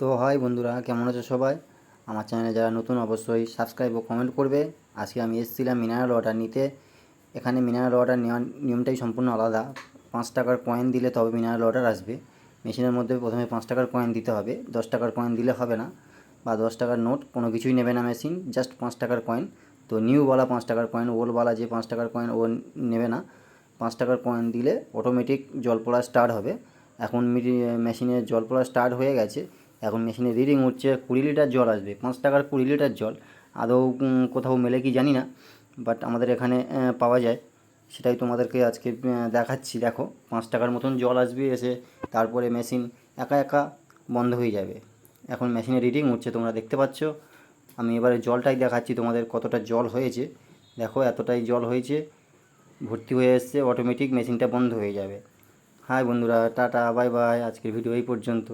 তো হাই বন্ধুরা, কেমন আছো সবাই? আমার চ্যানেলে যারা নতুন অবশ্যই সাবস্ক্রাইব ও কমেন্ট করবে। আজকে আমি এসেছিলাম মিনারেল ওয়াটার নিতে। এখানে মিনারেল ওয়াটার নেওয়ার নিয়মটাই সম্পূর্ণ আলাদা। পাঁচ টাকার কয়েন দিলে তবে মিনারেল ওয়াটার আসবে। মেশিনের মধ্যে প্রথমে পাঁচ টাকার কয়েন দিতে হবে। দশ টাকার কয়েন দিলে হবে না। বা দশ টাকার নোট কোনো কিছুই নেবে না মেশিন জাস্ট পাঁচ টাকার কয়েন তো নিউওয়ালা পাঁচ টাকার কয়েন ওলওয়ালা যে পাঁচ টাকার কয়েন ও নেবে না। পাঁচ টাকার কয়েন দিলে অটোমেটিক জল পড়া স্টার্ট হবে। এখন মেশিনে জল পড়া স্টার্ট হয়ে গেছে। এখন মেশিনে রিডিং উঠছে কুড়ি লিটার জল আসবে, পাঁচ টাকার কুড়ি লিটার জল। আদৌ কোথাও মেলে কি জানি না বাট আমাদের এখানে পাওয়া যায়। সেটাই তোমাদেরকে আজকে দেখাচ্ছি। দেখো, পাঁচ টাকার মতন জল আসবে এসে, তারপরে মেশিন একা একা বন্ধ হয়ে যাবে। এখন মেশিনে রিডিং উঠছে তোমরা দেখতে পাচ্ছ। আমি এবারে জলটাই দেখাচ্ছি তোমাদের কতটা জল হয়েছে। দেখো, এতটাই জল হয়েছে, ভর্তি হয়ে এসছে অটোমেটিক মেশিনটা বন্ধ হয়ে যাবে। হাই বন্ধুরা, টাটা বাই বাই আজকের ভিডিও এই পর্যন্ত।